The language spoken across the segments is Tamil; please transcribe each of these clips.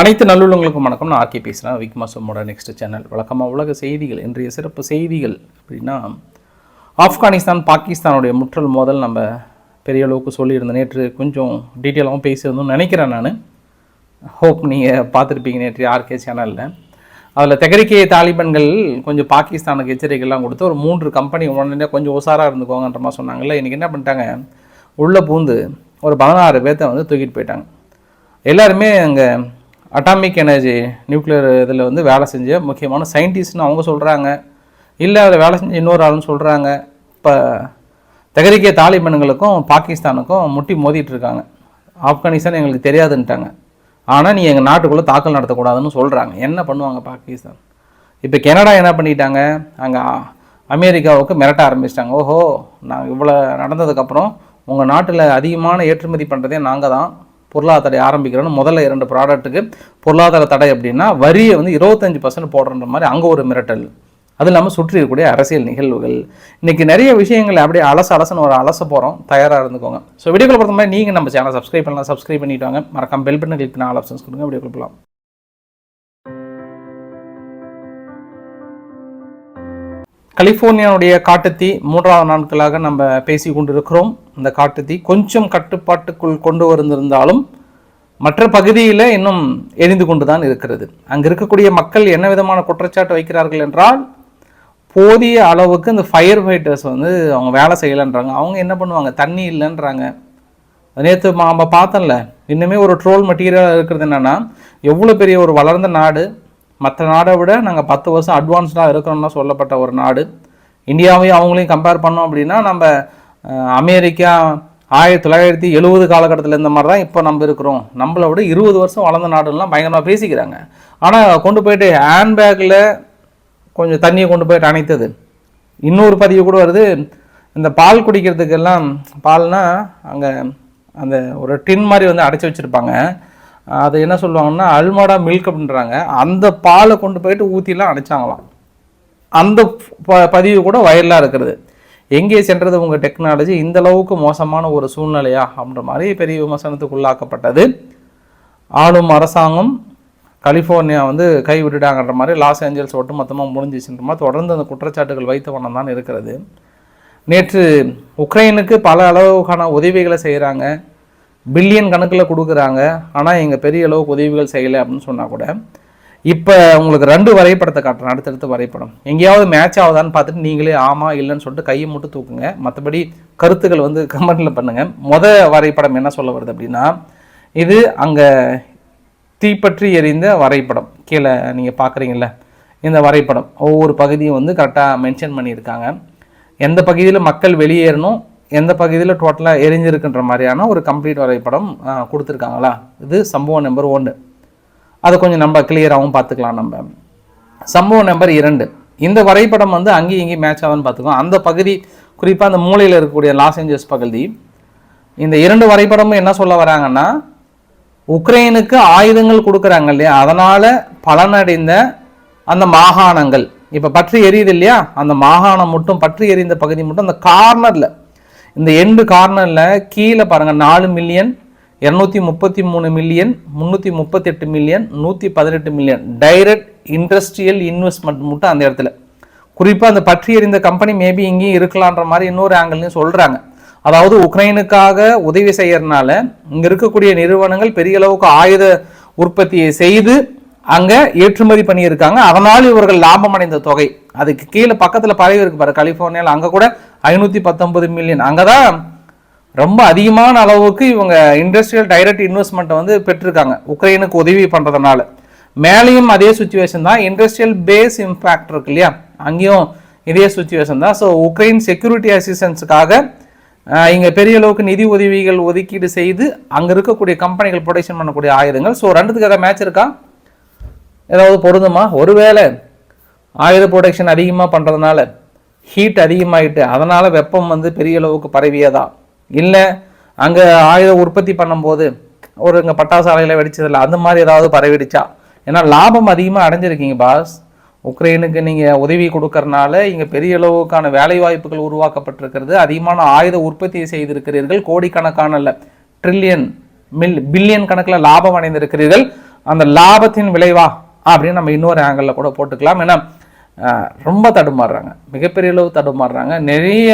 அனைத்து நல்லுள்ளங்களுக்கும் வணக்கம். நான் ஆர்கே பேசுகிறேன் விக்மாசமோட நெக்ஸ்ட் சேனல் வழக்கமாக உலக செய்திகள் இன்றைய சிறப்பு செய்திகள் அப்படின்னா ஆப்கானிஸ்தான் பாகிஸ்தானுடைய முற்றல் மோதல் நம்ம பெரிய அளவுக்கு சொல்லியிருந்தேன். நேற்று கொஞ்சம் டீட்டெயிலாகவும் பேசியிருந்தோம்னு நினைக்கிறேன் நான். ஹோப் நீங்கள் பார்த்துருப்பீங்க நேற்று ஆர்கே சேனலில் அதில் தெகரிக்கை தாலிபன்கள் கொஞ்சம் பாகிஸ்தானுக்கு எச்சரிக்கைலாம் கொடுத்து ஒரு மூன்று கம்பெனி உடனே கொஞ்சம் உசாராக இருந்துக்கோங்கன்ற மாதிரி சொன்னாங்கல்ல இன்றைக்கி என்ன பண்ணிட்டாங்க? உள்ளே பூந்து ஒரு பதினாறு பேர்த்த வந்து தூக்கிட்டு போயிட்டாங்க. எல்லாருமே அங்கே அட்டாமிக் எனர்ஜி நியூக்ளியர் இதில் வந்து வேலை செஞ்ச முக்கியமான சயின்டிஸ்ட்னு அவங்க சொல்கிறாங்க இல்லை அதில் வேலை செஞ்ச இன்னொரு ஆளுன்னு சொல்கிறாங்க இப்போ தகரிக்கிய தாலிபன்களுக்கும் பாகிஸ்தானுக்கும் முட்டி மோதிட்டு இருக்காங்க. ஆப்கானிஸ்தான் எங்களுக்கு தெரியாதுன்ட்டாங்க. ஆனால் நீ எங்கள் நாட்டுக்குள்ளே தாக்கல் நடத்தக்கூடாதுன்னு சொல்கிறாங்க என்ன பண்ணுவாங்க பாகிஸ்தான்? இப்போ கனடா என்ன பண்ணிட்டாங்க? அங்கே அமெரிக்காவுக்கு மிரட்ட ஆரம்பிச்சிட்டாங்க. ஓஹோ நாங்கள் இவ்வளோ நடந்ததுக்கப்புறம் உங்கள் நாட்டில் அதிகமான ஏற்றுமதி பண்ணுறதே நாங்கள் தான் பொருளாதார தடை ஆரம்பிக்கிறோன்னு முதல்ல இரண்டு ப்ராடக்ட்டுக்கு பொருளாதார தடை அப்படின்னா வரியை வந்து இருபத்தஞ்சி பர்சன்ட் போடுற மாதிரி அங்கே ஒரு மிரட்டல். அது இல்லாமல் சுற்றி இருக்கக்கூடிய அரசியல் நிகழ்வுகள். இன்றைக்கி நிறைய விஷயங்கள் அப்படியே அலச அலசன்னு ஒரு அலச போகிறோம் தயாராக இருந்துக்கோங்க. ஸோ வீடியோக்கள் பொறுத்த மாதிரி நீங்கள் நம்ம சேனல் சப்ஸ்கிரைப் பண்ணலாம். சப்ஸ்கிரைப் பண்ணிட்டு வாங்க. மறக்காம பெல் பண்ணி கிளிக் பண்ண ஆல் ஆப்ஷன்ஸ் கொடுங்க. வீடியோ கொடுக்கலாம் கலிஃபோர்னியாவுடைய காட்டுத்தீ மூன்றாவது நாட்களாக நம்ம பேசி கொண்டிருக்கிறோம். இந்த காட்டுத்தீ கொஞ்சம் கட்டுப்பாட்டுக்குள் கொண்டு வந்திருந்தாலும் மற்ற பகுதியில் இன்னும் எரிந்து கொண்டு தான் இருக்கிறது. அங்கே இருக்கக்கூடிய மக்கள் என்ன விதமான குற்றச்சாட்டு வைக்கிறார்கள் என்றால் போதிய அளவுக்கு இந்த ஃபயர் ஃபைட்டர்ஸ் வந்து அவங்க வேலை செய்யலைன்றாங்க. அவங்க என்ன பண்ணுவாங்க? தண்ணி இல்லைன்றாங்க. நேற்று நம்ம பார்த்தோம்ல இன்னுமே ஒரு ட்ரோல் மெட்டீரியல் இருக்கிறது என்னென்னா எவ்வளோ பெரிய ஒரு வளர்ந்த நாடு மற்ற நாடை விட நாங்கள் பத்து வருஷம் அட்வான்ஸ்டாக இருக்கிறோம்னா சொல்லப்பட்ட ஒரு நாடு இந்தியாவையும் அவங்களையும் கம்பேர் பண்ணோம் அப்படின்னா நம்ம அமெரிக்கா ஆயிரத்தி தொள்ளாயிரத்தி எழுபது காலகட்டத்தில் இந்த மாதிரி தான் இப்போ நம்ம இருக்கிறோம். நம்மளை விட இருபது வருஷம் வளர்ந்த நாடுலாம் பயங்கரமாக பேசிக்கிறாங்க. ஆனால் கொண்டு போயிட்டு ஹேண்ட்பேக்கில் கொஞ்சம் தண்ணியை கொண்டு போயிட்டு அணைத்தது. இன்னொரு பதிவு கூட வருது. இந்த பால் குடிக்கிறதுக்கெல்லாம் பால்னால் அங்கே அந்த ஒரு டின் மாதிரி வந்து அடைச்சி வச்சுருப்பாங்க. அது என்ன சொல்லுவாங்கன்னா அல்மாடா மில்க் அப்படின்றாங்க. அந்த பாலை கொண்டு போயிட்டு ஊற்றிலாம் அடைச்சாங்களாம். அந்த ப பதிவு கூட வயலாக இருக்கிறது. எங்கே சென்றது உங்கள் டெக்னாலஜி இந்த அளவுக்கு மோசமான ஒரு சூழ்நிலையா? அப்படின்ற மாதிரி பெரிய விமர்சனத்துக்கு உள்ளாக்கப்பட்டது. ஆளும் அரசாங்கம் கலிஃபோர்னியா வந்து கை விட்டுட்டாங்கன்ற மாதிரி லாஸ் ஏஞ்சல்ஸ் ஒட்டுமொத்தமாக முடிஞ்சிச்சுன்ற மாதிரி தொடர்ந்து அந்த குற்றச்சாட்டுகள் வைத்த வண்ணம் தான் இருக்கிறது. நேற்று உக்ரைனுக்கு பல அளவுக்கான உதவிகளை செய்கிறாங்க பில்லியன் கணக்கில் கொடுக்குறாங்க. ஆனால் எங்கள் பெரிய அளவுக்கு உதவிகள் செய்யலை அப்படின்னு சொன்னால் கூட இப்போ உங்களுக்கு ரெண்டு வரைபடத்தை காட்டுறேன் அடுத்தடுத்த வரைபடம். எங்கேயாவது மேட்ச் ஆகுதான்னு பார்த்துட்டு நீங்களே ஆமாம் இல்லைன்னு சொல்லிட்டு கையை மட்டும் தூக்குங்க. மற்றபடி கருத்துக்கள் வந்து கமெண்டில் பண்ணுங்கள் மொத வரைபடம் என்ன சொல்ல வருது அப்படின்னா இது அங்கே தீப்பற்றி எறிந்த வரைபடம். கீழே நீங்கள் பார்க்குறீங்கள இந்த வரைபடம். ஒவ்வொரு பகுதியும் வந்து கரெக்டாக மென்ஷன் பண்ணியிருக்காங்க. எந்த பகுதியில் மக்கள் வெளியேறணும் எந்த பகுதியில் டோட்டலாக எரிஞ்சிருக்குன்ற மாதிரியான ஒரு கம்ப்ளீட் வரைபடம் கொடுத்துருக்காங்களா? இது சம்பவம் நம்பர் ஒன்று அதை கொஞ்சம் நம்ம கிளியராகவும் பார்த்துக்கலாம் நம்ம. சம்பவம் நம்பர் இரண்டு. இந்த வரைபடம் வந்து அங்கேயும் இங்கேயும் மேட்ச் ஆகுதுன்னு பார்த்துக்கோம் அந்த பகுதி குறிப்பாக அந்த மூலையில் இருக்கக்கூடிய லாஸ் ஏஞ்சல்ஸ் பகுதி. இந்த இரண்டு வரைபடமும் என்ன சொல்ல வராங்கன்னா உக்ரைனுக்கு ஆயுதங்கள் கொடுக்குறாங்க இல்லையா? அதனால் பலனடைந்த அந்த மாகாணங்கள். இப்போ பற்றி எரியுது இல்லையா? அந்த மாகாணம் மட்டும் பற்றி எரிந்த பகுதி மட்டும் அந்த கார்னரில் இந்த எண்டு கார்னரில் கீழே பாருங்கள் நாலு மில்லியன் இரநூத்தி முப்பத்தி மூணு மில்லியன் முந்நூற்றி முப்பத்தெட்டு மில்லியன் நூற்றி பதினெட்டு மில்லியன் டைரக்ட் இண்டஸ்ட்ரியல் இன்வெஸ்ட்மெண்ட் மட்டும் அந்த இடத்துல. குறிப்பாக அந்த பற்றி எறிந்த கம்பெனி மேபி இங்கேயும் இருக்கலான்ற மாதிரி இன்னொரு ஆங்கிள்லையும் சொல்கிறாங்க அதாவது உக்ரைனுக்காக உதவி செய்யறதுனால இங்கே இருக்கக்கூடிய நிறுவனங்கள் பெரிய அளவுக்கு ஆயுத உற்பத்தியை செய்து அங்கே ஏற்றுமதி பண்ணியிருக்காங்க. அதனால் இவர்கள் லாபம் அடைந்த தொகை. அதுக்கு கீழே பக்கத்தில் பரவி இருக்கு பாரு கலிஃபோர்னியாவில் அங்கே கூட ஐநூற்றி பத்தொன்பது மில்லியன் அங்கே தான் ரொம்ப அதிகமான அளவுக்கு இவங்க இண்டஸ்ட்ரியல் டைரக்ட் இன்வெஸ்ட்மெண்ட்டை வந்து பெற்றிருக்காங்க. உக்ரைனுக்கு உதவி பண்ணுறதுனால மேலேயும் அதே சுச்சுவேஷன் தான். இண்டஸ்ட்ரியல் பேஸ் இம்பேக்ட் இருக்கு இல்லையா? அங்கேயும் இதே சுச்சுவேஷன் தான். ஸோ உக்ரைன் செக்யூரிட்டி அசிஸ்டன்ஸுக்காக இங்கே பெரிய அளவுக்கு நிதி உதவிகள் ஒதுக்கீடு செய்து அங்கே இருக்கக்கூடிய கம்பெனிகள் ப்ரொடக்ஷன் பண்ணக்கூடிய ஆயுதங்கள். ஸோ ரெண்டுத்துக்கு ஏதாவது மேட்ச் இருக்கா? ஏதாவது பொருந்துமா? ஒருவேளை ஆயுத ப்ரொடக்ஷன் அதிகமாக பண்ணுறதுனால ஹீட் அதிகமாகிட்டு அதனால் வெப்பம் வந்து பெரிய அளவுக்கு பரவியதா? இல்லை அங்கே ஆயுத உற்பத்தி பண்ணும்போது ஒரு இங்கே பட்டாசாலையில் வெடிச்சதில்ல அந்த மாதிரி ஏதாவது பரவிடுச்சா? ஏன்னா லாபம் அதிகமாக அடைஞ்சிருக்கீங்க பாஸ் உக்ரைனுக்கு நீங்கள் உதவி கொடுக்கறனால இங்கே பெரிய அளவுக்கான வேலை வாய்ப்புகள் உருவாக்கப்பட்டிருக்கிறது. அதிகமான ஆயுத உற்பத்தியை செய்திருக்கிறீர்கள். கோடிக்கணக்கான இல்லை ட்ரில்லியன் மில் பில்லியன் கணக்கில் லாபம் அடைந்திருக்கிறீர்கள். அந்த லாபத்தின் விளைவா? அப்படின்னு நம்ம இன்னொரு ஆங்கிளில் கூட போட்டுக்கலாம். ஏன்னா ரொம்ப தடுமாறுறாங்க. மிகப்பெரிய அளவு தடுமாறுறாங்க. நிறைய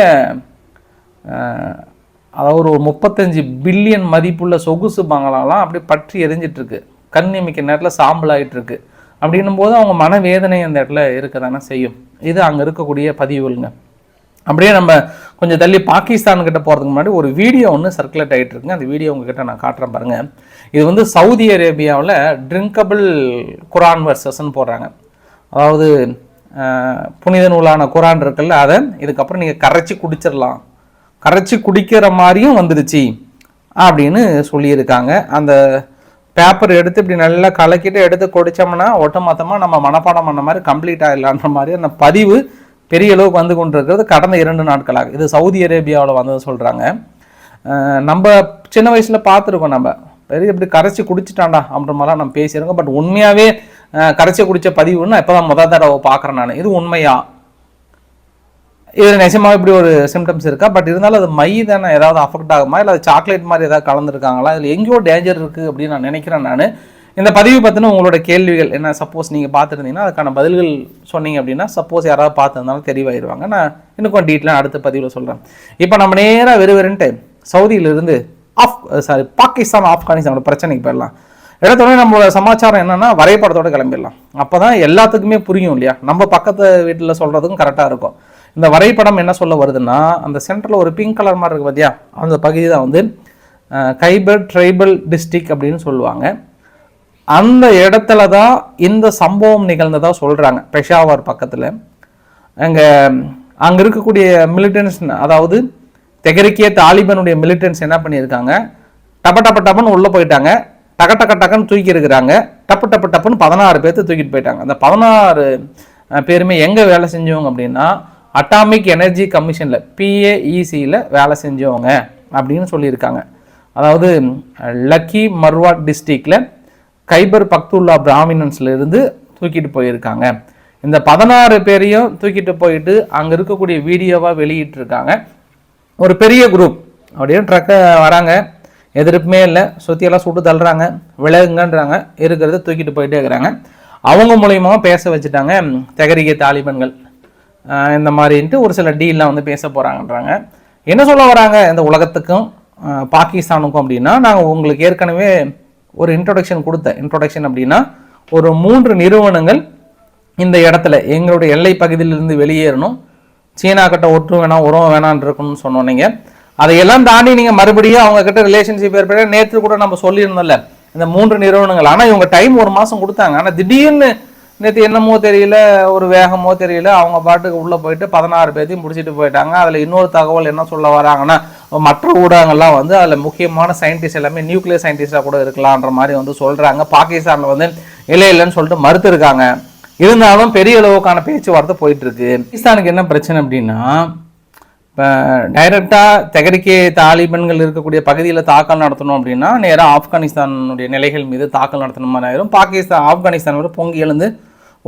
அதாவது ஒரு முப்பத்தஞ்சு பில்லியன் மதிப்புள்ள சொகுசு பங்களாலாம் அப்படியே பற்றி எரிஞ்சிட்ருக்கு. கண் இமைக்க நேரத்தில் சாம்பல் ஆகிட்டுருக்கு அப்படின்னும் போது அவங்க மனவேதனை அந்த இடத்துல இருக்க தானே செய்யும். இது அங்கே இருக்கக்கூடிய பதிவுகளுங்க. அப்படியே நம்ம கொஞ்சம் தள்ளி பாகிஸ்தான் கிட்ட போகிறதுக்கு முன்னாடி ஒரு வீடியோ ஒன்று சர்க்குலேட் ஆகிட்டு இருக்குங்க அந்த வீடியோ உங்ககிட்ட நான் காட்டுறேன் பாருங்கள் இது வந்து சவுதி அரேபியாவில் ட்ரிங்கபிள் குரான் வர்சஸ்ன்னு போடுறாங்க. அதாவது புனித நூலான குரான் இருக்குல்ல அதை இதுக்கப்புறம் நீங்கள் கரைச்சி குடிச்சிடலாம் கரைச்சி குடிக்கிற மாதிரியும் வந்துடுச்சு அப்படின்னு சொல்லியிருக்காங்க. அந்த பேப்பர் எடுத்து இப்படி நல்லா கலக்கிட்டு எடுத்து குடிச்சோம்னா ஒட்டுமொத்தமாக நம்ம மனப்பாடம் பண்ண மாதிரி கம்ப்ளீட் ஆகிடலான்ற மாதிரி அந்த பதிவு பெரிய அளவுக்கு வந்து கொண்டிருக்கிறது. கடந்த இரண்டு நாட்களாக. இது சவுதி அரேபியாவில் வந்தது சொல்கிறாங்க நம்ம சின்ன வயசில் பார்த்துருக்கோம் நம்ம. பெரிய இப்படி கரைச்சி குடிச்சிட்டாண்டா அப்படின்ற மாதிரிலாம் நம்ம பேசியிருக்கோம். பட் உண்மையாகவே கரைச்சி குடித்த பதிவுன்னு இப்போ தான் முத தடவை பார்க்குறேன் நான். இது உண்மையாக இது நிஜமாக இப்படி ஒரு சிம்டம்ஸ் இருக்கா? பட் இருந்தாலும் அது மை தானே? ஏதாவது அஃபெக்ட் ஆகுமா? இல்லை அது சாக்லேட் மாதிரி ஏதாவது கலந்துருக்காங்களா? இதில் எங்கேயோ டேஞ்சர் இருக்குது அப்படின்னு நான் நினைக்கிறேன் நான். இந்த பதிவு பற்றின உங்களோட கேள்விகள் என்ன? சப்போஸ் நீங்கள் பார்த்துருந்தீங்கன்னா அதுக்கான பதில்கள் சொன்னீங்க அப்படின்னா சப்போஸ் யாராவது பார்த்துருந்தாலும் தெரிவாயிருவாங்க. நான் இன்னும் கொஞ்சம் டீட்டெயிலாக அடுத்த பதிவில் சொல்கிறேன் இப்போ நம்ம நேராக வெறுவெறுன்ட்டு சவுதியிலிருந்து ஆஃப் சாரி பாகிஸ்தான் ஆப்கானிஸ்தானோட பிரச்சனைக்கு போயிடலாம். எடுத்தோடனே நம்மளோட சமாச்சாரம் என்னென்னா வரைபடத்தோடு கிளம்பிடலாம். அப்போ தான் எல்லாத்துக்குமே புரியும் இல்லையா? நம்ம பக்கத்து வீட்டில் சொல்கிறதுக்கும் கரெக்டாக இருக்கும். இந்த வரைபடம் என்ன சொல்ல வருதுன்னா அந்த சென்டரில் ஒரு பிங்க் கலர் மாதிரி இருக்குது பார்த்தியா அந்த பகுதி தான் வந்து கைபர் ட்ரைபல் டிஸ்ட்ரிக் அப்படின்னு சொல்லுவாங்க. அந்த இடத்துல தான் இந்த சம்பவம் நிகழ்ந்ததாக சொல்கிறாங்க பெஷாவர் பக்கத்தில். அங்கே அங்கே இருக்கக்கூடிய மிலிட்டன்ஸ் அதாவது தெகரிக்கிய தாலிபனுடைய மிலிட்டன்ஸ் என்ன பண்ணியிருக்காங்க டப்ப டப்ப டப்புன்னு உள்ளே போயிட்டாங்க. டக டக டக்குன்னு தூக்கி இருக்கிறாங்க. டப்பு டப்பு டப்புன்னு பதினாறு பேர்த்து தூக்கிட்டு போயிட்டாங்க. அந்த பதினாறு பேருமே எங்கே வேலை செஞ்சவங்க அப்படின்னா அட்டாமிக் எனர்ஜி கமிஷனில் பிஏஇசியில் வேலை செஞ்சவங்க அப்படின்னு சொல்லியிருக்காங்க. அதாவது லக்கி மர்வாட் டிஸ்ட்ரிக்டில் கைபர் பக்துல்லா பிராமினன்ஸ்லேருந்து தூக்கிட்டு போயிருக்காங்க. இந்த பதினாறு பேரையும் தூக்கிட்டு போயிட்டு அங்கே இருக்கக்கூடிய வீடியோவாக வெளியிட்டிருக்காங்க. ஒரு பெரிய குரூப் அப்படியே ட்ரக்கை வராங்க. எதிர்ப்புமே இல்லை. சுற்றியெல்லாம் சுட்டு தள்ளுறாங்க. விலகுங்கன்றாங்க. இருக்கிறத தூக்கிட்டு போயிட்டே இருக்கிறாங்க. அவங்க மூலியமாக பேச வச்சுட்டாங்க. தகரிக தாலிபன்கள். இந்த மாதிரின்ட்டு ஒரு சில டீல்லாம் வந்து பேச போகிறாங்கன்றாங்க என்ன சொல்ல வராங்க இந்த உலகத்துக்கும் பாகிஸ்தானுக்கும் அப்படின்னா நாங்கள் உங்களுக்கு ஏற்கனவே ஒரு இன்ட்ரொடக்ஷன் கொடுத்தேன். இன்ட்ரொடக்ஷன் அப்படின்னா ஒரு மூன்று நிறுவனங்கள் இந்த இடத்துல எங்களுடைய எல்லை பகுதியிலிருந்து வெளியேறணும். சீனா கிட்ட ஒற்று வேணாம் உரம் வேணான்னு இருக்கணும்னு சொன்னோம் நீங்கள் அதையெல்லாம் தாண்டி நீங்கள் மறுபடியும் அவங்க கிட்ட ரிலேஷன்ஷிப் ஏற்பட நேற்று கூட நம்ம சொல்லியிருந்தோம்ல இந்த மூன்று நிறுவனங்கள். ஆனால் இவங்க டைம் ஒரு மாதம் கொடுத்தாங்க. ஆனால் திடீர்னு நேற்று என்னமோ தெரியல ஒரு வேகமோ தெரியல அவங்க பாட்டுக்கு உள்ளே போயிட்டு பதினாறு பேர்த்தையும் முடிச்சுட்டு போயிட்டாங்க. அதில் இன்னொரு தகவல் என்ன சொல்ல வராங்கன்னா மற்ற ஊடகங்கள்லாம் வந்து அதில் முக்கியமான சயின்டிஸ்ட் எல்லாமே நியூக்ளியர் சயின்டிஸ்டாக கூட இருக்கலான்ற மாதிரி வந்து சொல்கிறாங்க பாகிஸ்தானில் வந்து இல்லை இல்லைன்னு சொல்லிட்டு மறுத்துருக்காங்க. இருந்தாலும் பெரிய அளவுக்கான பேச்சுவார்த்தை போயிட்டுருக்கு. பாகிஸ்தானுக்கு என்ன பிரச்சனை அப்படின்னா இப்போ டைரெக்டாக தெகரிக்கே தாலிபன்கள் இருக்கக்கூடிய பகுதியில் தாக்கல் நடத்தணும் அப்படின்னா நேராக ஆப்கானிஸ்தானுடைய நிலைகள் மீது தாக்கல் நடத்தணும் மாதிரி ஆயிரும். பாகிஸ்தான் ஆப்கானிஸ்தான் வந்து பொங்கி எழுந்து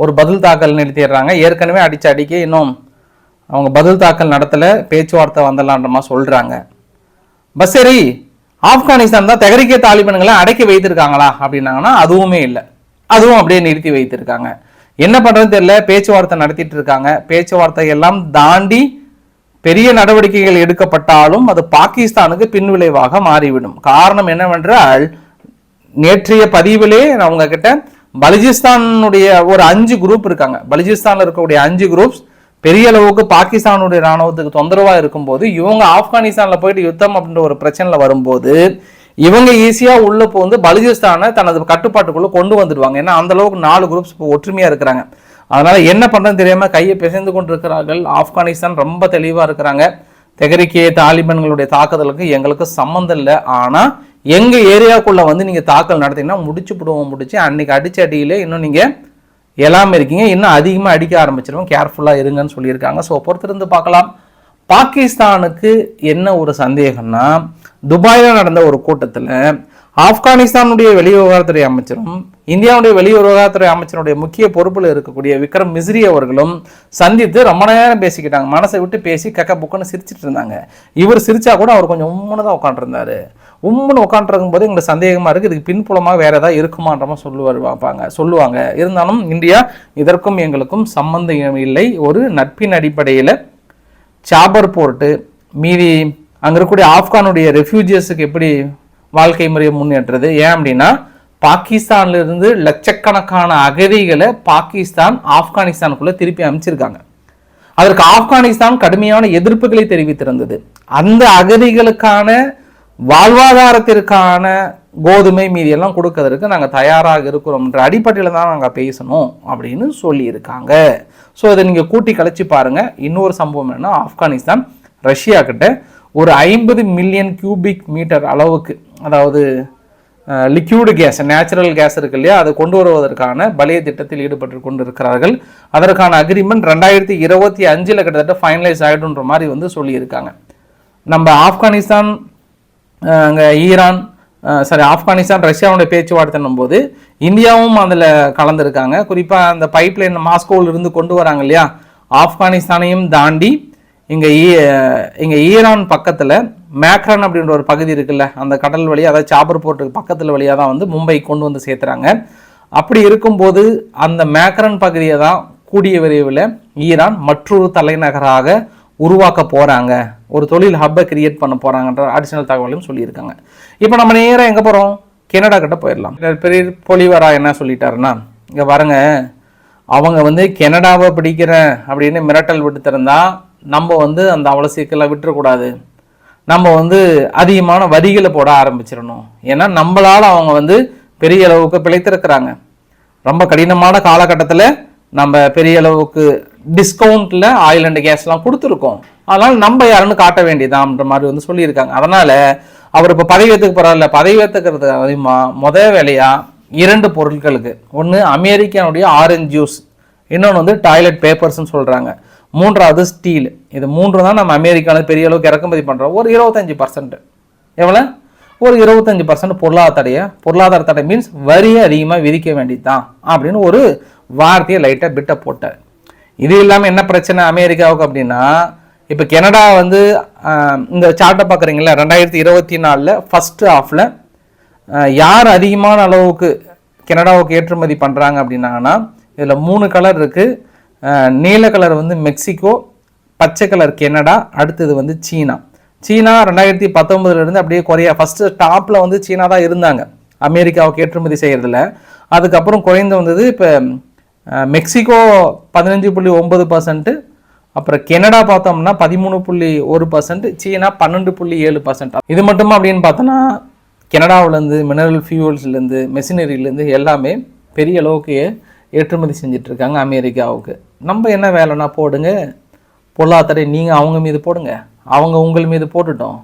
ஒரு பதில் தாக்கல் நிறுத்திடுறாங்க. ஏற்கனவே அடிச்சு அடிக்க இன்னும் அவங்க பதில் தாக்கல் நடத்தலை பேச்சுவார்த்தை வந்துடலான்ற மாதிரி சொல்கிறாங்க பஸ் சரி ஆப்கானிஸ்தான் தான் தெகரிக்கே தாலிபன்களை அடக்கி வைத்திருக்காங்களா அப்படின்னாங்கன்னா அதுவுமே இல்லை. அதுவும் அப்படியே நிறுத்தி வைத்திருக்காங்க. என்ன பண்ணுறதுன்னு தெரியல. பேச்சுவார்த்தை நடத்திட்டு இருக்காங்க. பேச்சுவார்த்தை எல்லாம் தாண்டி பெரிய நடவடிக்கைகள் எடுக்கப்பட்டாலும் அது பாகிஸ்தானுக்கு பின்விளைவாக மாறிவிடும். காரணம் என்னவென்றால் நேற்றைய பதிவிலே நான் உங்ககிட்ட பலுஜிஸ்தானுடைய ஒரு அஞ்சு குரூப் இருக்காங்க. பலுஜிஸ்தானில் இருக்கக்கூடிய அஞ்சு குரூப்ஸ் பெரிய அளவுக்கு பாகிஸ்தானுடைய ராணுவத்துக்கு தொந்தரவாக இருக்கும்போது இவங்க ஆப்கானிஸ்தானில் போயிட்டு யுத்தம் அப்படின்ற ஒரு பிரச்சனையில் வரும்போது இவங்க ஈஸியாக உள்ள வந்து பலுஜிஸ்தானை தனது கட்டுப்பாட்டுக்குள்ளே கொண்டு வந்துடுவாங்க. ஏன்னா அந்த அளவுக்கு நாலு குரூப்ஸ் இப்போ ஒற்றுமையாக இருக்கிறாங்க. அதனால் என்ன பண்ணுறதுன்னு தெரியாமல் கையை பிசைந்து கொண்டிருக்கிறார்கள். ஆப்கானிஸ்தான் ரொம்ப தெளிவாக இருக்கிறாங்க. தெகரிக்கே தாலிபன்களுடைய தாக்குதலுக்கு எங்களுக்கு சம்மந்தம் இல்லை. ஆனால் எங்கள் ஏரியாவுக்குள்ளே வந்து நீங்கள் தாக்கல் நடத்தீங்கன்னா முடிச்சு விடுவோம் முடிச்சு அன்றைக்கி அடிச்ச அடியிலே இன்னும் நீங்கள் எல்லாமே இருக்கீங்க. இன்னும் அதிகமாக அடிக்க ஆரம்பிச்சிருவோம். கேர்ஃபுல்லாக இருங்கன்னு சொல்லியிருக்காங்க. ஸோ பொறுத்திருந்து பார்க்கலாம். பாகிஸ்தானுக்கு என்ன ஒரு சந்தேகம்னா துபாயில் நடந்த ஒரு கூட்டத்தில் ஆப்கானிஸ்தானுடைய வெளிவிவகாரத்துறை அமைச்சரும் இந்தியாவுடைய வெளிவிவகாரத்துறை அமைச்சருடைய முக்கிய பொறுப்பில் இருக்கக்கூடிய விக்ரம் மிஸ்ரி அவர்களும் சந்தித்து ரொம்ப நேரம் பேசிக்கிட்டாங்க. மனசை விட்டு பேசி கக்க புக்குன்னு சிரிச்சிட்டு இருந்தாங்க. இவர் சிரிச்சா கூட அவர் கொஞ்சம் உம்முன்னு உட்காந்துருந்தாரு உம்முன்னு உட்காந்துருக்கும் போது எங்களுக்கு சந்தேகமாக இருக்குது இதுக்கு பின்புலமாக வேறு ஏதாவது இருக்குமான்றமா மாதிரி சொல்லுவார் பார்ப்பாங்க சொல்லுவாங்க. இருந்தாலும் இந்தியா இதற்கும் எங்களுக்கும் சம்பந்தம் இல்லை. ஒரு நட்பின் அடிப்படையில் சாபர் போர்ட்டு மீதி அங்கே இருக்கக்கூடிய ஆப்கானுடைய ரெஃப்யூஜியஸுக்கு எப்படி வாழ்க்கை முறையை முன்னேற்றது? ஏன் அப்படின்னா பாகிஸ்தான்லேருந்து லட்சக்கணக்கான அகதிகளை பாகிஸ்தான் ஆப்கானிஸ்தானுக்குள்ளே திருப்பி அனுப்பிச்சிருக்காங்க. அதற்கு ஆப்கானிஸ்தான் கடுமையான எதிர்ப்புகளை தெரிவித்திருந்தது. அந்த அகதிகளுக்கான வாழ்வாதாரத்திற்கான கோதுமை மீதி எல்லாம் கொடுக்கறதுக்கு நாங்கள் தயாராக இருக்கிறோம்ன்ற அடிப்படையில் தான் நாங்கள் பேசணும் அப்படின்னு சொல்லியிருக்காங்க. ஸோ இதை நீங்கள் கூட்டி கழிச்சு பாருங்கள் இன்னொரு சம்பவம் என்னென்னா ஆப்கானிஸ்தான் ரஷ்யா கிட்ட ஒரு ஐம்பது மில்லியன் கியூபிக் மீட்டர் அளவுக்கு அதாவது லிக்யூடு கேஸ் நேச்சுரல் கேஸ் இருக்கு இல்லையா? அதை கொண்டு வருவதற்கான பலிய திட்டத்தில் ஈடுபட்டு கொண்டு இருக்கிறார்கள் அதற்கான அக்ரிமெண்ட் ரெண்டாயிரத்தி இருபத்தி அஞ்சில் கிட்டத்தட்ட ஃபைனலைஸ் ஆகிடுன்ற மாதிரி வந்து சொல்லியிருக்காங்க. நம்ம ஆப்கானிஸ்தான் அங்கே ஈரான் சாரி ஆப்கானிஸ்தான் ரஷ்யாவுடைய பேச்சுவார்த்தைன்னும் போது இந்தியாவும் அதில் கலந்துருக்காங்க. குறிப்பாக அந்த பைப்லைன் மாஸ்கோவில் இருந்து கொண்டு வராங்க இல்லையா? ஆப்கானிஸ்தானையும் தாண்டி இங்கே இங்கே ஈரான் பக்கத்தில் மேக்ரான் அப்படின்ற ஒரு பகுதி இருக்குல்ல அந்த கடல் வழியாக அதாவது சாபர் போர்ட்டுக்கு பக்கத்தில் வழியாக தான் வந்து மும்பை கொண்டு வந்து சேர்த்துறாங்க. அப்படி இருக்கும்போது அந்த மேக்ரன் பகுதியை தான் கூடிய விரைவில் ஈரான் மற்றொரு தலைநகராக உருவாக்க போகிறாங்க ஒரு தொழில் ஹப்பை கிரியேட் பண்ண போகிறாங்கன்ற அடிஷனல் தகவலையும் சொல்லியிருக்காங்க. இப்போ நம்ம நேராக எங்கே போகிறோம் கனடா கிட்ட போயிடலாம். பெரிய பொலிவரா என்ன சொல்லிட்டாருன்னா இங்கே வரங்க அவங்க வந்து கெனடாவை பிடிக்கிறேன் அப்படின்னு மிரட்டல் விட்டு திறந்தா நம்ம வந்து அந்த அவ்வளோ சீக்கிரம் விட்டுறக்கூடாது. நம்ம வந்து அதிகமான வரிகளை போட ஆரம்பிச்சிடணும். ஏன்னா நம்மளால் அவங்க வந்து பெரிய அளவுக்கு பிழைத்திருக்கிறாங்க. ரொம்ப கடினமான காலகட்டத்தில் நம்ம பெரிய அளவுக்கு டிஸ்கவுண்ட்டில் ஆயில் அண்ட் கேஸ்லாம் கொடுத்துருக்கோம். அதனால் நம்ம யாருன்னு காட்ட வேண்டியதான்ற மாதிரி வந்து சொல்லியிருக்காங்க. அதனால் அவர் இப்போ பதவி ஏற்றுக்க போகிறார்ல பதவி ஏற்றுக்கிறதுக்கு அதிகமாக முத வேலையாக இரண்டு பொருட்களுக்கு ஒன்று அமெரிக்கானுடைய ஆரஞ்சு ஜூஸ் இன்னொன்று வந்து டாய்லெட் பேப்பர்ஸ்னு சொல்கிறாங்க மூன்றாவது ஸ்டீல் இது மூன்று தான் நம்ம அமெரிக்காவில் பெரிய அளவுக்கு இறக்குமதி பண்ணுறோம் ஒரு இருபத்தஞ்சி பர்சன்ட் எவ்வளோ ஒரு இருபத்தஞ்சி பர்சன்ட் பொருளாதார தடையை? பொருளாதார தடை மீன்ஸ் வரியை அதிகமாக விதிக்க வேண்டியதுதான் அப்படின்னு ஒரு வார்த்தையை லைட்டாக பிட்டை போட்டார். இது இல்லாமல் என்ன பிரச்சனை அமெரிக்காவுக்கு அப்படின்னா இப்போ கெனடா வந்து இந்த சார்ட்டை பார்க்குறீங்களா ரெண்டாயிரத்தி இருபத்தி நாலில் ஃபஸ்ட்டு ஆஃபில் யார் அதிகமான அளவுக்கு கெனடாவுக்கு ஏற்றுமதி பண்ணுறாங்க அப்படின்னாங்கன்னா இதில் மூணு கலர் இருக்குது நீல கலர் வந்து மெக்சிகோ பச்சை கலர் கெனடா அடுத்தது வந்து சீனா. சீனா ரெண்டாயிரத்தி பத்தொம்பதுலேருந்து அப்படியே குறைய ஃபஸ்ட்டு டாப்பில் வந்து சீனா தான் இருந்தாங்க. அமெரிக்காவுக்கு ஏற்றுமதி செய்கிறதுல அதுக்கப்புறம் குறைந்து வந்தது இப்போ மெக்சிகோ பதினஞ்சு புள்ளி ஒம்பது பர்சன்ட்டு அப்புறம் கெனடா பார்த்தோம்னா பதிமூணு புள்ளி ஒரு பர்சன்ட் சீனா பன்னெண்டு புள்ளி ஏழு பர்சன்ட் இது மட்டுமா அப்படின்னு பார்த்தோன்னா கெனடாவிலேருந்து மினரல் ஃபியூவல்ஸ்லேருந்து மெஷினரியிலேருந்து எல்லாமே பெரிய அளவுக்கு ஏற்றுமதி செஞ்சிட்ருக்காங்க அமெரிக்காவுக்கு. நம்ம என்ன வேலைன்னா போடுங்க. பொருளாதார நீங்கள் அவங்க மீது போடுங்க. அவங்க உங்கள் மீது போட்டுட்டோம்.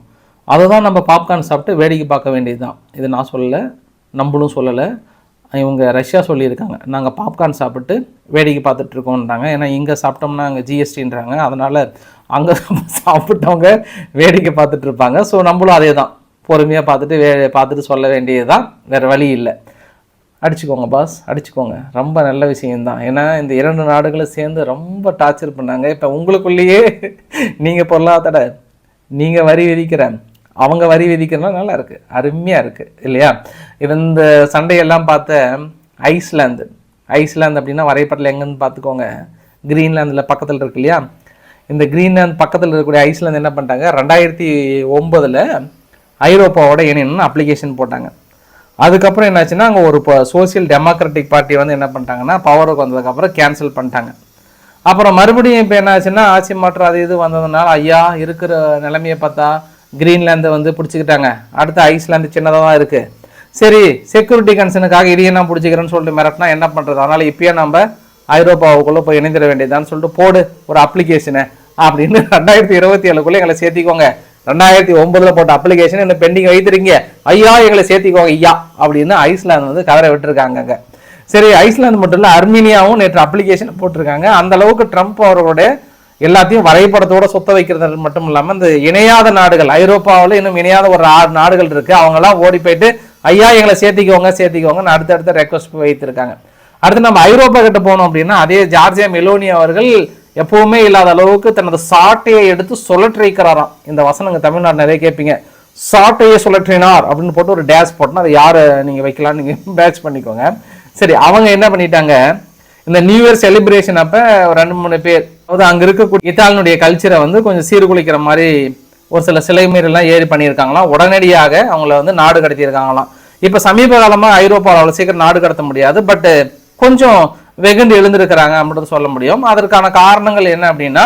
அதை தான் நம்ம பாப்கார்ன் சாப்பிட்டு வேடிக்கை பார்க்க வேண்டியது தான் இது நான் சொல்லலை நம்மளும் சொல்லலை. இவங்க ரஷ்யா சொல்லியிருக்காங்க. நாங்கள் பாப்கார்ன் சாப்பிட்டு வேடிக்கை பார்த்துட்ருக்கோன்றாங்க ஏன்னா இங்கே சாப்பிட்டோம்னா அங்கே ஜிஎஸ்டின்றாங்க அதனால் அங்கே சாப்பிட்டவங்க வேடிக்கை பார்த்துட்ருப்பாங்க ஸோ நம்மளும் அதே தான் பொறுமையாக பார்த்துட்டு வே பார்த்துட்டு சொல்ல வேண்டியது தான் வேறு வழி இல்லை. அடிச்சுக்கோங்க பாஸ் அடிச்சுக்கோங்க. ரொம்ப நல்ல விஷயம்தான். ஏன்னா இந்த இரண்டு நாடுகளும் சேர்ந்து ரொம்ப டார்ச்சர் பண்ணாங்க. இப்போ உங்களுக்குள்ளேயே நீங்கள் பொருளாதார நீங்கள் வரி விதிக்கிற அவங்க வரி விதிக்கிறதுலாம் நல்லா இருக்குது அருமையாக இருக்குது இல்லையா? இந்த சண்டையெல்லாம் பார்த்த ஐஸ்லாந்து. ஐஸ்லாந்து அப்படின்னா வரைபடத்தில் எங்கேன்னு பார்த்துக்கோங்க. கிரீன்லாந்தில் பக்கத்தில் இருக்கு இல்லையா? இந்த கிரீன்லாந்து பக்கத்தில் இருக்கக்கூடிய ஐஸ்லாந்து என்ன பண்ணிட்டாங்க? ரெண்டாயிரத்தி ஒம்பதில் ஐரோப்பாவோட இணையணும்னு அப்ளிகேஷன் போட்டாங்க. அதுக்கப்புறம் என்னாச்சுன்னா அங்கே ஒரு இப்போ சோசியல் டெமோக்ராட்டிக் பார்ட்டி வந்து என்ன பண்ணிட்டாங்கன்னா பவருக்கு வந்ததுக்கப்புறம் கேன்சல் பண்ணிட்டாங்க. அப்புறம் மறுபடியும் இப்போ என்னாச்சுன்னா ஆட்சி மாற்றம் அது இது வந்ததுனால ஐயா இருக்கிற நிலைமையை பார்த்தா கிரீன்லாந்தை வந்து பிடிச்சிக்கிட்டாங்க. அடுத்து ஐஸ்லாந்து சின்னதாக தான் இருக்குது சரி செக்யூரிட்டி கன்சர்னுக்காக இதையே நான் பிடிச்சிக்கிறேன்னு சொல்லிட்டு மிரட்டினா என்ன பண்ணுறது அதனால் இப்பயே நம்ம ஐரோப்பாவுக்குள்ளே போய் இணைந்திட வேண்டியதான்னு சொல்லிட்டு போடு ஒரு அப்ளிகேஷனை அப்படின்னு ரெண்டாயிரத்தி இருபத்தி ஏழுக்குள்ளே எங்களை சேர்த்திக்கோங்க. ரெண்டாயிரத்தி ஒன்பதுல போட்ட அப்ளிகேஷன் என்ன பெண்டிங் வைத்திருக்கீங்க ஐயா எங்களை சேர்த்திக்கோங்க ஐயா அப்படின்னு ஐஸ்லாந்து வந்து கதற விட்டுருக்காங்க சரி ஐஸ்லாந்து மட்டும் இல்லை அர்மீனியாவும் நேற்று அப்ளிகேஷன் போட்டிருக்காங்க. அந்த அளவுக்கு ட்ரம்ப் அவர்களுடைய எல்லாத்தையும் வரைபடத்தோட சொத்த வைக்கிறது மட்டும் இல்லாமல் இந்த இணையாத நாடுகள் ஐரோப்பாவில் இன்னும் இணையாத ஒரு ஆறு நாடுகள் இருக்கு. அவங்கெல்லாம் ஓடி போயிட்டு ஐயா எங்களை சேர்த்திக்கோங்க சேர்த்திக்கோங்கன்னு அடுத்தடுத்த ரெக்வஸ்ட் வைத்திருக்காங்க. அடுத்து நம்ம ஐரோப்பா கிட்ட போனோம் அப்படின்னா அதே ஜார்ஜியா மெலோனி அவர்கள் எப்பவுமே இல்லாத அளவுக்கு தனது சாட்டையை எடுத்து சுழற்றிக்கிறாராம் இந்த வசனங்க தமிழ்நாடு நிறைய கேட்பீங்க. சாட்டையை சுழற்றினார் அப்படின்னு போட்டு ஒரு டேஷ் போட்டோன்னா அதை யார் நீங்கள் வைக்கலாம்னு நீங்கள் பேட்ச் பண்ணிக்கோங்க. சரி அவங்க என்ன பண்ணிட்டாங்க? இந்த நியூ இயர் செலிப்ரேஷன் அப்போ ஒரு ரெண்டு மூணு பேர். அதாவது அங்கே இருக்கக்கூடிய இத்தாலினுடைய கல்ச்சரை வந்து கொஞ்சம் சீர்குலைக்கிற மாதிரி ஒரு சில சிலை மீறலாம் ஏறி பண்ணியிருக்காங்களாம். உடனடியாக அவங்கள வந்து நாடு கடத்தியிருக்காங்களாம். இப்போ சமீப காலமாக ஐரோப்பாவில் அவ்வளோ சீக்கிரம் நாடு கடத்த முடியாது. பட் கொஞ்சம் வெகுண்டு எழுந்திருக்கிறாங்க அப்படின்னு சொல்ல முடியும். அதற்கான காரணங்கள் என்ன அப்படின்னா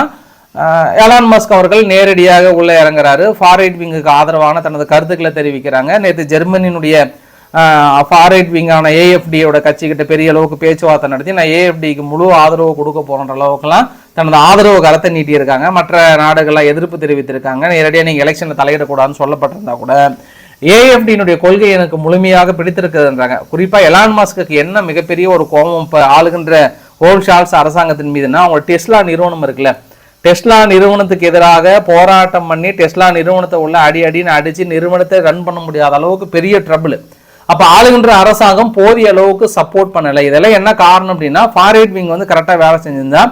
எலான் மஸ்க் அவர்கள் நேரடியாக உள்ளே இறங்குறாரு. ஃபாரைட் விங்குக்கு ஆதரவான தனது கருத்துக்களை தெரிவிக்கிறாங்க. நேற்று ஜெர்மனியினுடைய ஃபாரைட் விங்கான ஏஎஃப்டியோட கட்சிக்கிட்ட பெரிய அளவுக்கு பேச்சுவார்த்தை நடத்தி நான் ஏஎஃப்டிக்கு முழு ஆதரவு கொடுக்க போகிற அளவுக்குலாம் தனது ஆதரவு கரத்தை நீட்டியிருக்காங்க. மற்ற நாடுகள்லாம் எதிர்ப்பு தெரிவித்திருக்காங்க. நேரடியாக நீங்கள் எலெக்ஷனில் தலையிடக்கூடாதுன்னு சொல்லப்பட்டிருந்தா கூட ஏஎஃப்டியினுடைய கொள்கை எனக்கு முழுமையாக பிடித்திருக்குதுன்றாங்க. குறிப்பாக எலான் மாஸ்க்கு என்ன மிகப்பெரிய ஒரு கோபம் இப்போ ஆளுகின்ற ஹோல் ஷால்ஸ் அரசாங்கத்தின் மீதுனா அவங்க டெஸ்லா நிறுவனம் இருக்குல்ல. டெஸ்லா நிறுவனத்துக்கு எதிராக போராட்டம் பண்ணி டெஸ்லா நிறுவனத்தை உள்ள அடி அடின்னு அடித்து நிறுவனத்தை ரன் பண்ண முடியாத அளவுக்கு பெரிய ட்ரபிள் அப்போ ஆளுகின்ற அரசாங்கம் போதிய அளவுக்கு சப்போர்ட் பண்ணலை. இதெல்லாம் என்ன காரணம் அப்படின்னா ஃபார்வேர்ட் விங் வந்து கரெக்டாக வேலை செஞ்சிருந்தா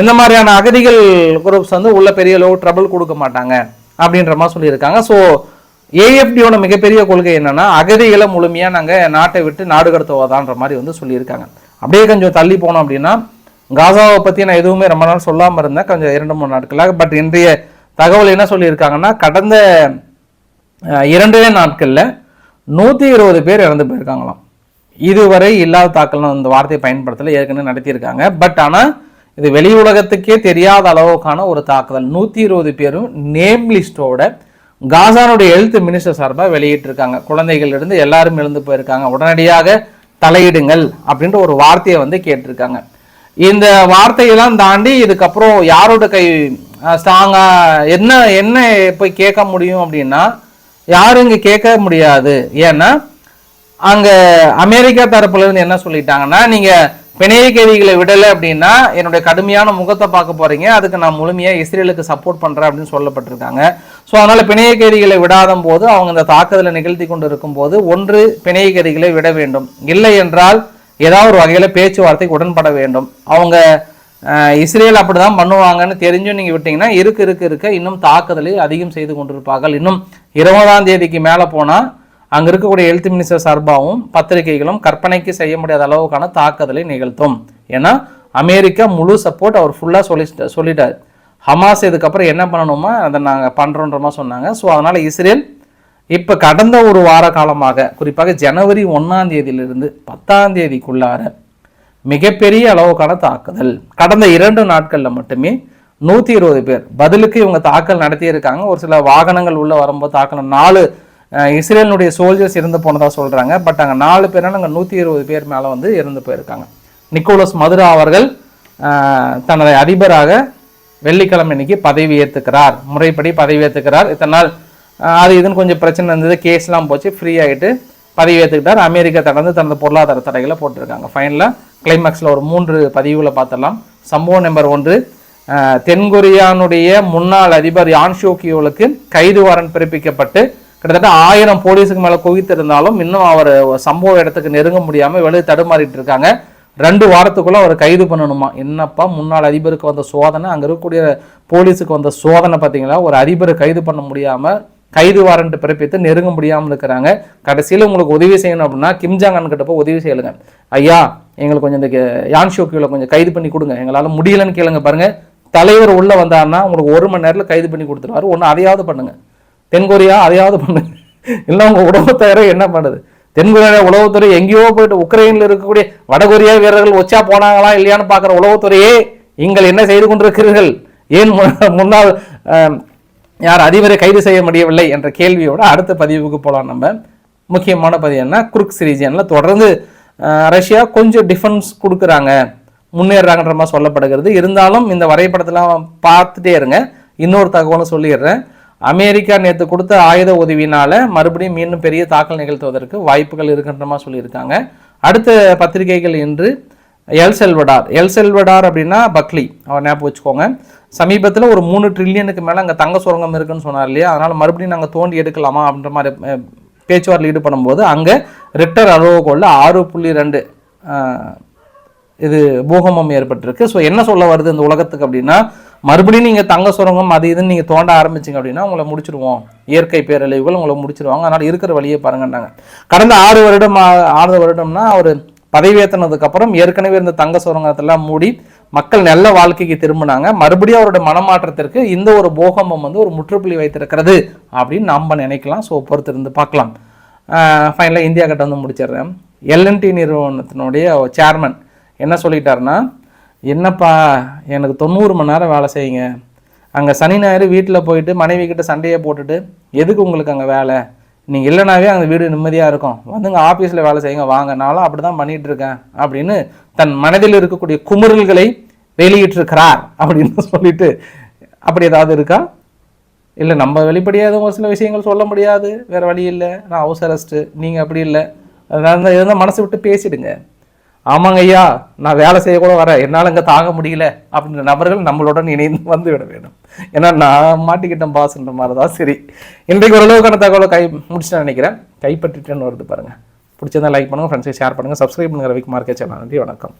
இந்த மாதிரியான அகதிகள் குரூப்ஸ் வந்து உள்ள பெரிய அளவு ட்ரபிள் கொடுக்க மாட்டாங்க அப்படின்ற மாதிரி சொல்லியிருக்காங்க. ஸோ ஏஎஃப்டியோட மிகப்பெரிய கொள்கை என்னன்னா அகதிகளை முழுமையாக நாங்கள் நாட்டை விட்டு நாடு கடத்துவதான்ற மாதிரி வந்து சொல்லியிருக்காங்க. அப்படியே கொஞ்சம் தள்ளி போனோம் அப்படின்னா காசாவை பற்றி நான் எதுவுமே ரொம்ப நாள் சொல்லாமல் இருந்தேன். கொஞ்சம் இரண்டு மூணு நாட்களாக. பட் இன்றைய தகவல் என்ன சொல்லியிருக்காங்கன்னா கடந்த இரண்டே நாட்களில் நூற்றி இருபது பேர் இறந்து போயிருக்காங்களாம். இதுவரை இல்லாத தாக்கல் இந்த வார்த்தையை பயன்படுத்தல ஏற்கனவே நடத்தியிருக்காங்க. பட் ஆனால் இது வெளி உலகத்துக்கே தெரியாத அளவுக்கான ஒரு தாக்குதல். நூற்றி இருபது பேரும் நேம் லிஸ்டோட காசானுடைய எழுத்து மினிஸ்டர் சார்பாக வெளியிட்டிருக்காங்க. குழந்தைகளிலிருந்து எல்லாரும் எழுந்து போயிருக்காங்க. உடனடியாக தலையிடுங்கள் அப்படின்ற ஒரு வார்த்தையை வந்து கேட்டிருக்காங்க. இந்த வார்த்தையெல்லாம் தாண்டி இதுக்கப்புறம் யாரோட கை ஸ்ட்ராங்காக என்ன என்ன போய் கேட்க முடியும் அப்படின்னா யாரும் இங்கே கேட்க முடியாது. ஏன்னா அங்கே அமெரிக்கா தரப்புலேருந்து என்ன சொல்லிட்டாங்கன்னா நீங்கள் பிணைய கைதிகளை விடலை அப்படின்னா என்னுடைய கடுமையான முகத்தை பார்க்க போகிறீங்க அதுக்கு நான் முழுமையாக இஸ்ரேலுக்கு சப்போர்ட் பண்ணுறேன் அப்படின்னு சொல்லப்பட்டிருக்காங்க. ஸோ அதனால் பிணைய கைதிகளை விடாத போது அவங்க இந்த தாக்குதலை நிகழ்த்தி கொண்டு இருக்கும்போது ஒன்று பிணைய கைதிகளை விட வேண்டும். இல்லை என்றால் ஏதாவது ஒரு வகையில் பேச்சுவார்த்தைக்கு உடன்பட வேண்டும். அவங்க இஸ்ரேல் இஸ்ரேல் அப்படிதான் பண்ணுவாங்கன்னு தெரிஞ்சும் நீங்கள் விட்டிங்கன்னா இருக்கு இருக்கு இருக்க. இன்னும் தாக்குதலை அதிகம் செய்து கொண்டிருப்பார்கள். இன்னும் இருபதாம் தேதிக்கு மேலே போனால் அங்கே இருக்கக்கூடிய ஹெல்த் மினிஸ்டர் சார்பாகவும் பத்திரிகைகளும் கற்பனைக்கு செய்ய முடியாத அளவுக்கான தாக்குதலை நிகழ்த்தும். ஏன்னா அமெரிக்கா முழு சப்போர்ட் அவர் ஃபுல்லாக சொல்லி சொல்லிட்டார். ஹமாஸ் இதுக்கப்புறம் என்ன பண்ணணுமோ? அதை நாங்கள் பண்ணுறோன்றமா சொன்னாங்க. ஸோ அதனால் இஸ்ரேல் இப்போ கடந்த ஒரு வார காலமாக குறிப்பாக ஜனவரி ஒன்றாம் தேதியிலிருந்து பத்தாம் தேதிக்குள்ளார மிகப்பெரிய அளவுக்கான தாக்குதல். கடந்த இரண்டு நாட்களில் மட்டுமே நூற்றி இருபது பேர். பதிலுக்கு இவங்க தாக்கல் நடத்தியிருக்காங்க. ஒரு சில வாகனங்கள் உள்ளே வரும்போது தாக்கல். நாலு இஸ்ரேலினுடைய சோல்ஜர்ஸ் இறந்து போனதாக சொல்கிறாங்க பட் அங்கே நாலு பேரான அங்கே நூற்றி இருபது பேர் மேலே வந்து இறந்து போயிருக்காங்க. நிக்கோலஸ் மதுரா அவர்கள் தனது அதிபராக வெள்ளிக்கிழமை இன்னைக்கு பதவி ஏற்றுக்கிறார் முறைப்படி பதவி ஏற்றுக்கிறார் இத்தனை நாள் அது இதுன்னு கொஞ்சம் பிரச்சனை இருந்தது. கேஸ்லாம் போச்சு. ஃப்ரீ ஆகிட்டு பதவி ஏற்றுக்கிட்டார் அமெரிக்கா தொடர்ந்து தனது பொருளாதார தடைகளை போட்டிருக்காங்க. ஃபைனலாக கிளைமேக்ஸில் ஒரு மூன்று பதிவுகளை பார்த்துடலாம். சம்பவம் நம்பர் ஒன்று தென்கொரியானுடைய முன்னாள் அதிபர் யான்ஷோக்கியோவுக்கு கைது வாரண்ட் பிறப்பிக்கப்பட்டு கிட்டத்தட்ட ஆயிரம் போலீஸுக்கு மேலே குவித்திருந்தாலும் இன்னும் அவர் சம்பவ இடத்துக்கு நெருங்க முடியாமல் வெளியே தடுமாறிட்டு இருக்காங்க. ரெண்டு வாரத்துக்குள்ள அவர் கைது பண்ணணுமா? என்னப்பா முன்னாள் அதிபருக்கு வந்த சோதனை அங்கே இருக்கக்கூடிய போலீஸுக்கு வந்த சோதனை பார்த்தீங்களா ஒரு அதிபரை கைது பண்ண முடியாமல் கைது வாரண்ட் பிறப்பித்து நெருங்க முடியாமல் இருக்கிறாங்க. கடைசியில் உங்களுக்கு உதவி செய்யணும் அப்படின்னா கிம்ஜாங் அன் கிட்ட போய் உதவி செய்யலுங்க. ஐயா எங்களுக்கு கொஞ்சம் இந்த யான்ஷோக்கியில் கொஞ்சம் கைது பண்ணி கொடுங்க. எங்களால் முடியலன்னு கேளுங்க பாருங்கள் தலைவர் உள்ளே வந்தார்னா உங்களுக்கு ஒரு மணி நேரத்தில் கைது பண்ணி கொடுத்துருவாரு. ஒன்று அதையாவது பண்ணுங்கள் தென்கொரியா அதையாவது பண்ணுங்க. இல்லை உங்கள் உடம்புத்தயாரோ என்ன பண்ணுது? தென்கொரியா உளவுத்துறை எங்கேயோ போயிட்டு உக்ரைனில் இருக்கக்கூடிய வடகொரியா வீரர்கள் ஒச்சா போனாங்களா இல்லையான்னு பார்க்குற உளவுத்துறையே நீங்கள் என்ன செய்து கொண்டிருக்கிறீர்கள்? ஏன் முன்னால் முன்னாள் யார் அதிபரை கைது செய்ய முடியவில்லை என்ற கேள்வியோட அடுத்த பதிவுக்கு போகலாம் நம்ம. முக்கியமான பதிவு என்ன? குருக் ரீஜியனில் தொடர்ந்து ரஷ்யா கொஞ்சம் டிஃபென்ஸ் கொடுக்குறாங்க. முன்னேறாங்கன்ற மாதிரி சொல்லப்படுகிறது. இருந்தாலும் இந்த வரைபடத்தெல்லாம் பார்த்துட்டே இருங்க. இன்னொரு தகவலும் சொல்லிடுறேன். அமெரிக்கா நேற்று கொடுத்த ஆயுத உதவினால் மறுபடியும் மீண்டும் பெரிய தாக்கல் நிகழ்த்துவதற்கு வாய்ப்புகள் இருக்கின்ற மாதிரி சொல்லியிருக்காங்க. அடுத்த பத்திரிகைகள் இன்று எல் செல்வடார். எல் செல்வடார் அப்படின்னா பக்லி. அவர் ஞாபகம் வச்சுக்கோங்க. சமீபத்தில் ஒரு மூணு ட்ரில்லியனுக்கு மேலே அங்கே தங்க சுரங்கம் இருக்குன்னு சொன்னார் இல்லையா? அதனால் மறுபடியும் நாங்கள் தோண்டி எடுக்கலாமா அப்படின்ற மாதிரி பேச்சுவார்த்தையில் ஈடுபடும் போது அங்கே ரிக்டர் அளவுகோலில் ஆறு புள்ளி ரெண்டு இது பூகம்பம் ஏற்பட்டிருக்கு. ஸோ என்ன சொல்ல வருது இந்த உலகத்துக்கு அப்படின்னா மறுபடியும் நீங்கள் தங்க சுரங்கம் அது இதுன்னு நீங்கள் தோண்ட ஆரம்பிச்சிங்க அப்படின்னா உங்களை முடிச்சிடுவோம் இயற்கை பேரழிவுகள் உங்களை முடிச்சிருவாங்க. அதனால் இருக்கிற வழியை பாருங்கன்னாங்க. கடந்த ஆறு வருடம் ஆ- ஆறு வருடம்னா அவர் பதவியேற்றினதுக்கு அப்புறம் ஏற்கனவே இருந்த தங்க சுரங்கத்தெல்லாம் மூடி மக்கள் நல்ல வாழ்க்கைக்கு திரும்பினாங்க. மறுபடியும் அவருடைய மனமாற்றத்திற்கு இந்த ஒரு பூகம்பம் வந்து ஒரு முற்றுப்புள்ளி வைத்திருக்கிறது அப்படின்னு நம்ம நினைக்கலாம். ஸோ பொறுத்திருந்து பார்க்கலாம். ஃபைனலாக இந்தியா கிட்ட வந்து முடிச்சிடுறேன். எல்என்டி நிறுவனத்தினுடைய சேர்மன் என்ன சொல்லிட்டாருன்னா என்னப்பா எனக்கு தொண்ணூறு மணி நேரம் வேலை செய்யுங்க. அங்கே சனி ஞாயிறு வீட்டில் போயிட்டு மனைவி கிட்ட சண்டையை போட்டுட்டு எதுக்கு உங்களுக்கு அங்கே வேலை? நீங்கள் இல்லைனாவே அந்த வீடு நிம்மதியாக இருக்கும். வந்துங்க ஆஃபீஸில் வேலை செய்யுங்க வாங்க. நானும் அப்படி தான் பண்ணிகிட்ருக்கேன் அப்படின்னு தன் மனதில் இருக்கக்கூடிய குமுறல்களை வெளியிட்டிருக்கிறார் அப்படின்னு சொல்லிட்டு அப்படி ஏதாவது இருக்கா? இல்லை நம்ம வெளிப்படையாக ஒரு சில விஷயங்கள் சொல்ல முடியாது. வேறு வழி இல்லை. நான் ஹவுஸ் நீங்கள் அப்படி இல்லை. அதனால இருந்தால் மனசு விட்டு பேசிடுங்க. ஆமாங்க ஐயா நான் வேலை செய்ய கூட வரேன். என்னால் இங்கே தாங்க முடியல. அப்படின்ற நபர்கள் நம்மளுடன் இணைந்து வந்து விட வேண்டும். ஏன்னா நான் மாட்டிக்கிட்டேன் பாஸ்ன்ற மாதிரி தான் சரி. இன்றைக்கு ஓரளவுக்கான தகவலை கை முடிச்சுட்டு நினைக்கிறேன். கைப்பற்றிட்டேன்னு வருது பாருங்கள் பிடிச்சிருந்தா லைக் பண்ணுங்கள் ஃப்ரெண்ட்ஸை ஷேர் பண்ணுங்கள் சப்ஸ்கிரைப் பண்ணுங்கள் ரவிக்குமார் கே. சேனல் நன்றி வணக்கம்.